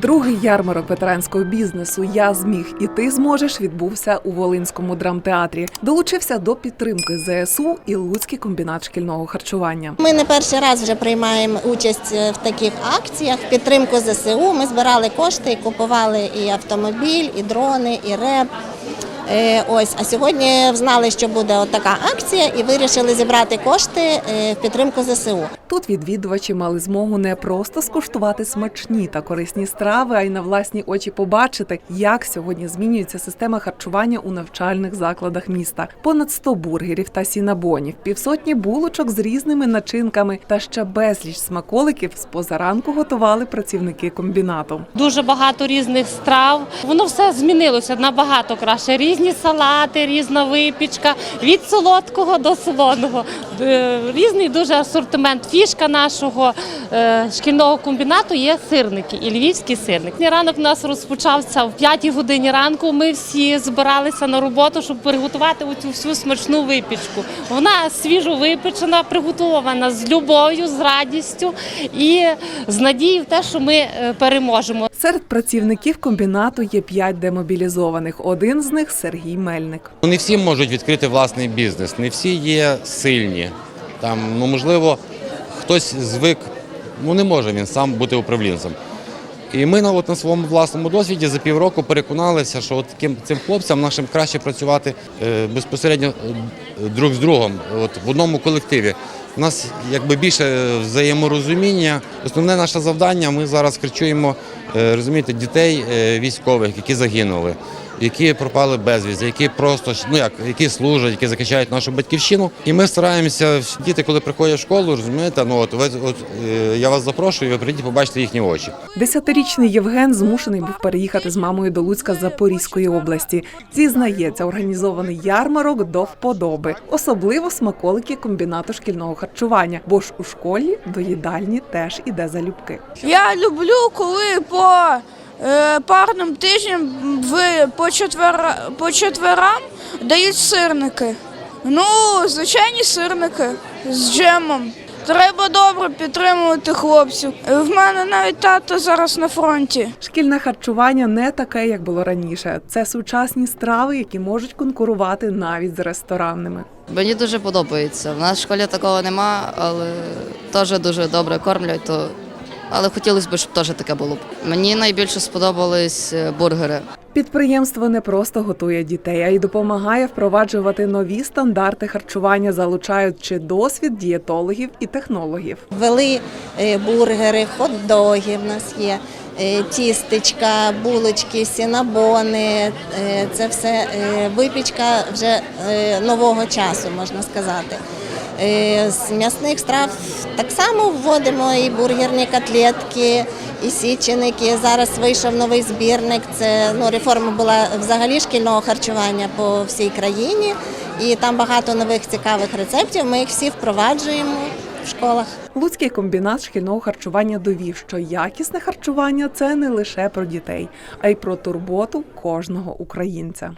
Другий ярмарок ветеранського бізнесу Я зміг і ти зможеш відбувся у Волинському драмтеатрі. Долучився до підтримки ЗСУ і Луцький комбінат шкільного харчування. Ми не перший раз вже приймаємо участь е, в таких акціях підтримку ЗСУ. Ми збирали кошти, і купували і автомобіль, і дрони, і реп. Е, Ось, а сьогодні знали, що буде от така акція, і вирішили зібрати кошти е, в підтримку ЗСУ. Тут відвідувачі мали змогу не просто скуштувати смачні та корисні страви, а й на власні очі побачити, як сьогодні змінюється система харчування у навчальних закладах міста. Понад 100 бургерів та сінабонів, півсотні булочок з різними начинками та ще безліч смаколиків з позаранку готували працівники комбінату. Дуже багато різних страв. Воно все змінилося набагато краще. Різні салати, різна випічка, від солодкого до солоного. Е, Різний дуже асортимент. Фішка нашого е, шкільного комбінату є сирники і львівський сирник. Ранок у нас розпочався в 5 годині ранку. Ми всі збиралися на роботу, щоб приготувати цю всю смачну випічку. Вона свіжо випечена, приготована з любов'ю, з радістю і з надією в те, що ми е, переможемо. Серед працівників комбінату є п'ять демобілізованих. Один з них Сергій Мельник. Не всі можуть відкрити власний бізнес, не всі є сильні. Там, ну, можливо, хтось звик, ну не може він сам бути управлінцем. І ми на, от, на своєму власному досвіді за півроку переконалися, що от таким цим хлопцям нашим краще працювати е, безпосередньо е, друг з другом, от, в одному колективі. У нас якби більше взаєморозуміння. Основне наше завдання ми зараз кричуємо е, розумієте, дітей е, військових, які загинули, які пропали безвісти, які просто ну як які служать, які захищають нашу батьківщину. І ми стараємося діти, коли приходять в школу, розумієте, ну от ви от е, я вас запрошую, ви прийдіть, побачите їхні очі. Десятирічний Євген змушений був переїхати з мамою до Луцька з Запорізької області. Зізнається, організований ярмарок до вподоби, особливо смаколики комбінату шкільного харчування, бо ж у школі до їдальні теж іде залюбки. Я люблю, коли по парним тижням в по, четвер, по четверам дають сирники. Ну, звичайні сирники з джемом. Треба добре підтримувати хлопців. Е, В мене навіть тато зараз на фронті. Шкільне харчування не таке, як було раніше. Це сучасні страви, які можуть конкурувати навіть з ресторанними. Мені дуже подобається. В нас в школі такого нема, але теж дуже добре кормлять. То... Але хотілося б, щоб теж таке було. Мені найбільше сподобались е, бургери. Підприємство не просто готує дітей, а й допомагає впроваджувати нові стандарти харчування, залучаючи досвід дієтологів і технологів. Ввели е, бургери, хот-доги в нас є, е, тістечка, булочки, сінабони. Е, Це все випічка вже нового часу, можна сказати. З м'ясних страв так само вводимо і бургерні котлетки, і січеники. Зараз вийшов новий збірник. Це ну, реформа була взагалі шкільного харчування по всій країні. І там багато нових цікавих рецептів. Ми їх всі впроваджуємо в школах. Луцький комбінат шкільного харчування довів, що якісне харчування це не лише про дітей, а й про турботу кожного українця.